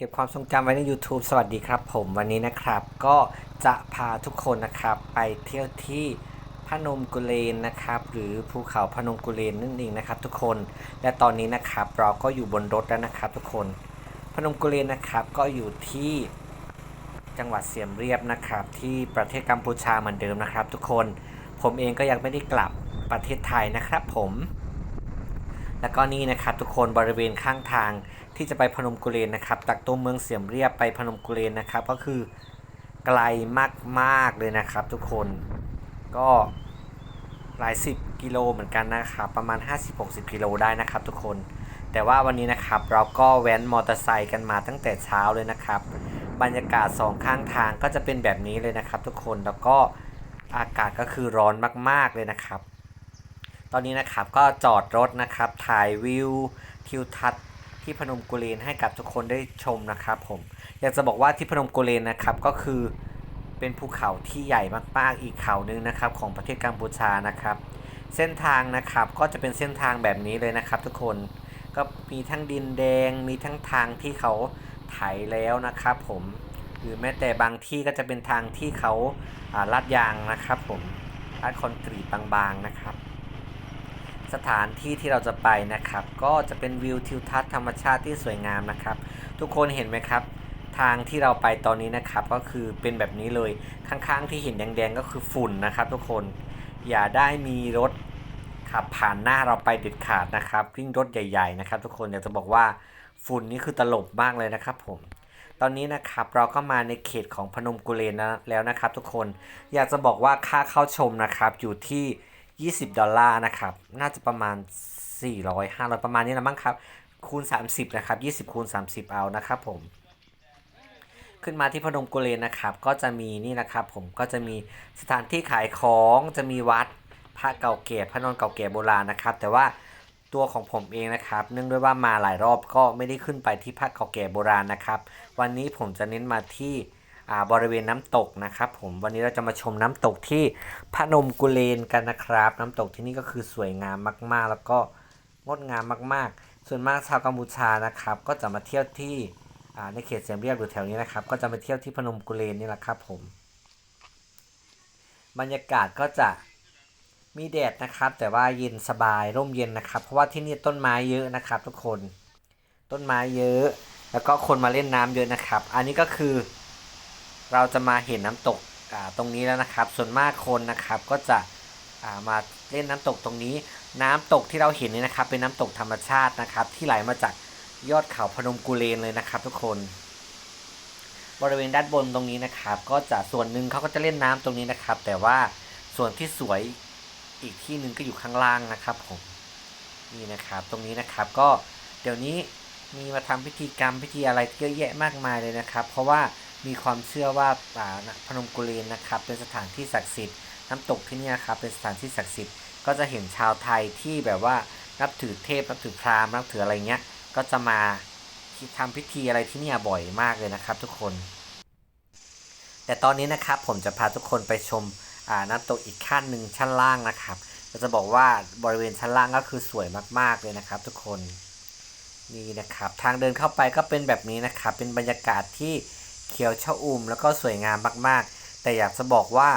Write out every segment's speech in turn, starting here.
เก็บความทรงจำไว้ใน YouTube สวัสดีครับผมวันนี้นะครับ ก็จะพาทุกคนนะครับ ไปเที่ยวที่พนมกุเลนนะครับ หรือภูเขาพนมกุเลนนั่นเองนะครับ ทุกคนและตอนนี้นะครับ เราก็อยู่บนรถแล้วนะครับ ทุกคน พนมกุเลนนะครับ ก็อยู่ที่จังหวัดเสียมเรียบนะครับ ที่ประเทศกัมพูชาเหมือนเดิมนะครับ ทุกคน ผมเองก็ยังไม่ได้กลับประเทศไทยนะครับ ผม แล้วก็นี่นะครับทุกคนบริเวณข้างทางที่จะไปพนมกุเลนนะครับจากตัวเมืองเสียมเรียบไปพนมกุเลนนะครับก็คือไกลมากๆเลยนะครับ ทุกคนก็หลายสิบกิโลเหมือนกันนะครับประมาณ 50-60กิโลได้นะครับทุกคน แต่ว่าวันนี้นะครับเราก็แว้นมอเตอร์ไซค์กันมาตั้งแต่เช้าเลยนะครับ บรรยากาศสองข้างทางก็จะเป็นแบบนี้เลยนะครับ ทุกคนแล้วก็อากาศก็คือร้อนมาก ๆเลยนะครับ ตอนนี้นะครับก็จอดรถนะครับถ่ายวิวทิวทัศน์ที่พนมกุเลนให้กับทุกคนได้ชมนะครับผมอยากจะบอกว่าที่พนมกุเลนนะครับก็คือเป็นภูเขาที่ใหญ่มากๆอีกเขานึงนะครับของประเทศกัมพูชานะครับ เส้นทางนะครับก็จะเป็นเส้นทางแบบนี้เลยนะครับ ทุกคนก็มีทั้งดินแดงมีทั้งทางที่เขาไถแล้วนะครับ ผมหรือแม้แต่บางที่ก็จะเป็นทางที่เขาอ่าลาดยางนะครับ ผมลาดคอนกรีตบางๆนะครับ สถานที่ที่เราจะไปนะครับ ก็จะเป็นวิวทิวทัศน์ธรรมชาติที่สวยงามนะครับ ทุกคนเห็นไหมครับ ทางที่เราไปตอนนี้นะครับ ก็คือเป็นแบบนี้เลยข้างๆที่เห็นแดงๆก็คือฝุ่นนะครับ ทุกคนอย่าได้มีรถขับผ่านหน้าเราไปเด็ดขาดนะครับวิ่งรถใหญ่ ๆ นะครับ ทุกคนอยากจะบอกว่าฝุ่นนี่คือตลบมากเลยนะครับผม ตอนนี้นะครับเราก็มาในเขตของพนมกุเลนแล้วนะครับ ทุกคนอยากจะบอกว่าค่าเข้าชมนะครับอยู่ที่ 20 ดอลลาร์นะครับ น่าจะประมาณ 400 500 ประมาณนี้นะมั้งครับ คูณ 30 นะครับ 20 คูณ 30 เอานะครับผม ขึ้นมาที่พนมกุเลนนะครับ ก็จะมีนี่นะครับผม ก็จะมีสถานที่ขายของ จะมีวัด พระเก่าแก่ พระนอนเก่าแก่โบราณนะครับ แต่ว่าตัวของผมเองนะครับ เนื่องด้วยว่ามาหลายรอบก็ไม่ได้ขึ้นไปที่พระเก่าแก่โบราณนะครับ วันนี้ผมจะเน้นมาที่ บริเวณน้ำตกนะครับ ผมวันนี้เราจะมาชมน้ำตกที่พนมกุเลนกันนะครับ น้ำตกที่นี่ก็คือสวยงามมาก ๆ แล้วก็งดงามมาก ๆ ส่วนมากชาวกัมพูชานะครับ ก็จะมาเที่ยวที่อ่าในเขตเสียมเรียบหรือแถวนี้นะครับ ก็จะมาเที่ยวที่พนมกุเลนนี่แหละครับผม บรรยากาศก็จะมีแดดนะครับ แต่ว่าเย็นสบายร่มเย็นนะครับ เพราะว่าที่นี่ต้นไม้เยอะนะครับ ทุกคน ต้นไม้เยอะ แล้วก็คนมาเล่นน้ำเยอะนะครับ อันนี้ก็คือ เราจะมาเห็นน้ำตกตรงนี้แล้วนะครับ ส่วนมากคนนะครับก็จะามาเล่นน้ำตกตรงนี้ น้ำตกที่เราเห็นนี่นะครับ เป็นน้ำตกธรรมชาตินะครับ ที่ไหลมาจากยอดเขาพนมกุเลนเลยนะครับ ทุกคน บริเวณด้านบนตรงนี้นะครับ ก็จะส่วนหนึ่งเขาก็จะเล่นน้ำตรงนี้นะครับ แต่ว่าส่วนที่สวยอีกที่หนึ่งก็อยู่ข้างล่างนะครับผมนี่นะครับตรงนี้นะครับก็เดี๋ยวนี้มีมาทำพิธีกรรมพิธีอะไรเยอะแยะมากมายเลยนะครับ เพราะว่า มีความเชื่อว่าป่าพนมกุเลนนะครับ เป็นสถานที่ศักดิ์สิทธิ์น้ำตกที่นี่ครับเป็นสถานที่ศักดิ์สิทธิ์ก็จะเห็นชาวไทยที่แบบว่านับถือเทพนับถือพราหมณ์นับถืออะไรเงี้ยก็จะมาที่ทำพิธีอะไรที่นี่บ่อยมากเลยนะครับ ทุกคน แต่ตอนนี้นะครับผมจะพาทุกคนไปชมอ่าน้ำตกอีกขั้นหนึ่งชั้นล่างนะครับก็จะบอกว่าบริเวณชั้นล่างก็คือสวยมาก ๆเลยนะครับ ทุกคนนี่นะครับ ทางเดินเข้าไปก็เป็นแบบนี้นะครับ เป็นบรรยากาศที่ เขียวชอุ่มแล้วก็สวยงามมากๆ แต่อยากจะบอกว่า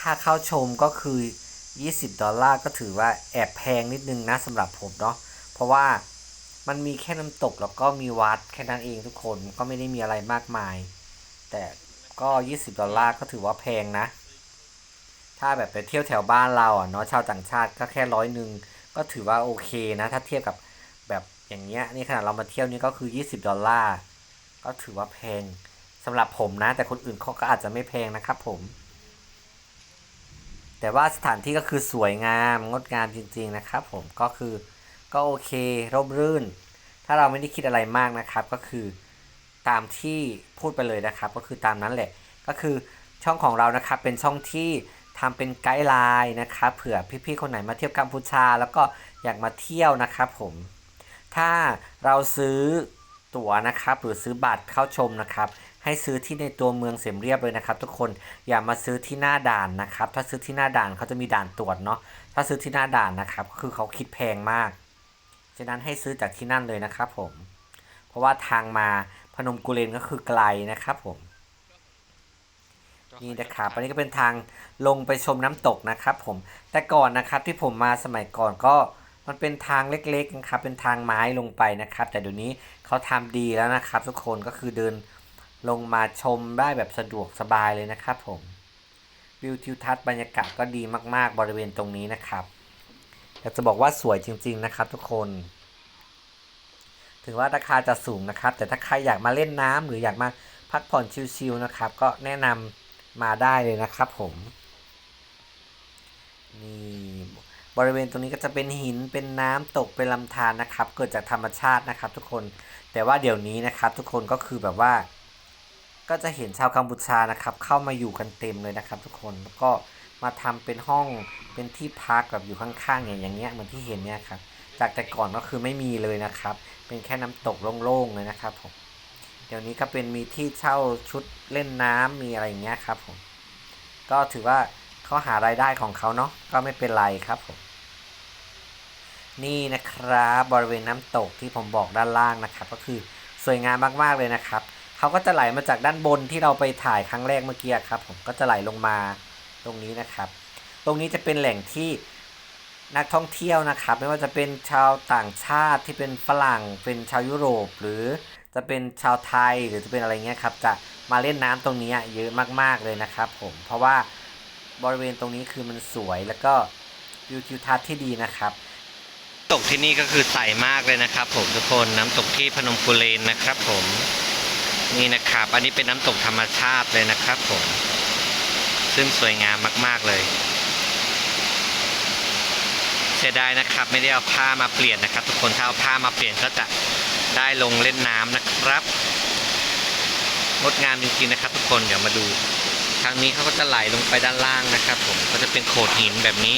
ค่าเข้าชมก็คือ 20 ดอลลาร์ก็ถือว่าแอบแพงนิดนึงนะสำหรับผมเนาะเพราะว่ามันมีแค่น้ำตกแล้วก็มีวัดแค่นั้นเองทุกคนก็ไม่ได้มีอะไรมากมาย แต่ก็ 20 ดอลลาร์ก็ถือว่าแพงนะ ถ้าแบบไปเที่ยวแถวบ้านเราอะเนาะชาวต่างชาติก็แค่ร้อยหนึ่งก็ถือว่าโอเคนะ ถ้าเทียบกับแบบอย่างเงี้ยนี่ขนาดเรามาเที่ยวนี่ก็คือ 20 ดอลลาร์ ก็ถือว่าแพงสำหรับผมนะ แต่คนอื่นเขาก็อาจจะไม่แพงนะครับผม แต่ว่าสถานที่ก็คือสวยงามงดงามจริง ๆนะครับ ผมก็คือก็โอเคร่มรื่น ถ้าเราไม่ได้คิดอะไรมากนะครับ ก็คือตามที่พูดไปเลยนะครับ ก็คือตามนั้นแหละ ก็คือช่องของเรานะครับเป็นช่องที่ทำเป็นไกด์ไลน์นะครับเผื่อพี่ๆคนไหนมาเที่ยวกัมพูชา แล้วก็อยากมาเที่ยวนะครับผมถ้าเราซื้อ ตั๋วนะครับหรือซื้อบัตรเข้าชมนะครับให้ซื้อที่ในตัวเมืองเสียมเรียบเลยนะครับ ทุกคนอย่ามาซื้อที่หน้าด่านนะครับ ถ้าซื้อที่หน้าด่านเขาจะมีด่านตรวจเนาะถ้าซื้อที่หน้าด่านนะครับก็คือเขาคิดแพงมากฉะนั้นให้ซื้อจากที่นั่นเลยนะครับผม เพราะว่าทางมาพนมกุเรนก็คือไกลนะครับผมนี่นะครับอันนี้ก็เป็นทางลงไปชมน้ำตกนะครับผมแต่ก่อนนะครับที่ผมมาสมัยก่อนก็ มันเป็นทางเล็กๆนะครับ เป็นทางไม้ลงไปนะครับ แต่เดี๋ยวนี้เขาทำดีแล้วนะครับ ทุกคนก็คือเดินลงมาชมได้แบบสะดวกสบายเลยนะครับผมวิวทิวทัศน์บรรยากาศก็ดีมากๆ บริเวณตรงนี้นะครับอยากจะบอกว่าสวยจริง ๆนะครับ ทุกคน ถึงว่าราคาจะสูงนะครับ แต่ถ้าใครอยากมาเล่นน้ำหรืออยากมาพักผ่อนชิลๆนะครับ ก็แนะนำมาได้เลยนะครับผมนี่ บริเวณตรงนี้ก็จะเป็นหินเป็นน้ำตกเป็นลำธารนะครับ เกิดจากธรรมชาตินะครับ ทุกคนแต่ว่าเดี๋ยวนี้นะครับ ทุกคนก็คือแบบว่า ก็จะเห็นชาวกัมพูชานะครับ เข้ามาอยู่กันเต็มเลยนะครับ ทุกคนแล้วก็มาทำเป็นห้องเป็นที่พักแบบอยู่ข้างๆอย่างอย่างเงี้ยเหมือนที่เห็นเนี่ยครับจากแต่ก่อนก็คือไม่มีเลยนะครับ เป็นแค่น้ำตกโล่งๆเลยนะครับผมเดี๋ยวนี้ก็เป็นมีที่เช่าชุดเล่นน้ำมีอะไรอย่างเงี้ยครับผมก็ถือว่าเขาหารายได้ของเขาเนาะก็ไม่เป็นไรครับผม นี่นะครับบริเวณน้ำตกที่ผมบอกด้านล่างนะครับ ก็คือสวยงามมากๆเลยนะครับเขาก็จะไหลมาจากด้านบนที่เราไปถ่ายครั้งแรกเมื่อกี้ครับ ผมก็จะไหลลงมาตรงนี้นะครับ ตรงนี้จะเป็นแหล่งที่นักท่องเที่ยวนะครับ ไม่ว่าจะเป็นชาวต่างชาติที่เป็นฝรั่ง เป็นชาวยุโรป หรือจะเป็นชาวไทยหรือจะเป็นอะไรเงี้ยครับ จะมาเล่นน้ำตรงนี้เยอะมากๆเลยนะครับผมเพราะว่าบริเวณตรงนี้คือมันสวยแล้วก็วิวทิวทัศน์ที่ดีนะครับ ตกที่นี่ก็คือใสมากเลยนะครับ ผมทุกคนน้ำตกที่พนมกุเลนนะครับ ผมนี่นะครับ อันนี้เป็นน้ำตกธรรมชาติเลยนะครับ ผม ซึ่งสวยงามมาก ๆเลยเสียดายนะครับ ไม่ได้เอาผ้ามาเปลี่ยนนะครับ ทุกคนถ้าเอาผ้ามาเปลี่ยนก็จะได้ลงเล่นน้ำนะครับงดงามจริงๆนะครับ ทุกคนเดี๋ยวมาดู ทางนี้เขาก็จะไหลลงไปด้านล่างนะครับ ผมก็จะเป็นโขดหินแบบนี้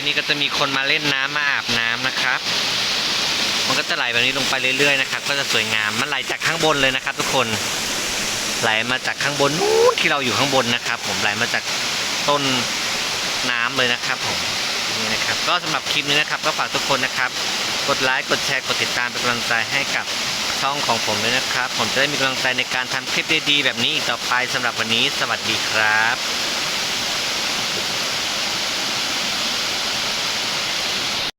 ทีนี้ก็จะมีคนมาเล่นน้ำมาอาบน้ำนะครับ มันก็จะไหลแบบนี้ลงไปเรื่อยๆนะครับ ก็จะสวยงาม มันไหลจากข้างบนเลยนะครับ ทุกคน ไหลมาจากข้างบนนู้นที่เราอยู่ข้างบนนะครับ ผมไหลมาจากต้นน้ำเลยนะครับผมนี่นะครับ ก็สำหรับคลิปนี้นะครับ ก็ฝากทุกคนนะครับ กดไลค์ กดแชร์ กดติดตามเป็นกำลังใจให้กับช่องของผมด้วยนะครับ ผมจะได้มีกำลังใจในการทำคลิปดีๆแบบนี้อีกต่อไปสำหรับวันนี้ สวัสดีครับ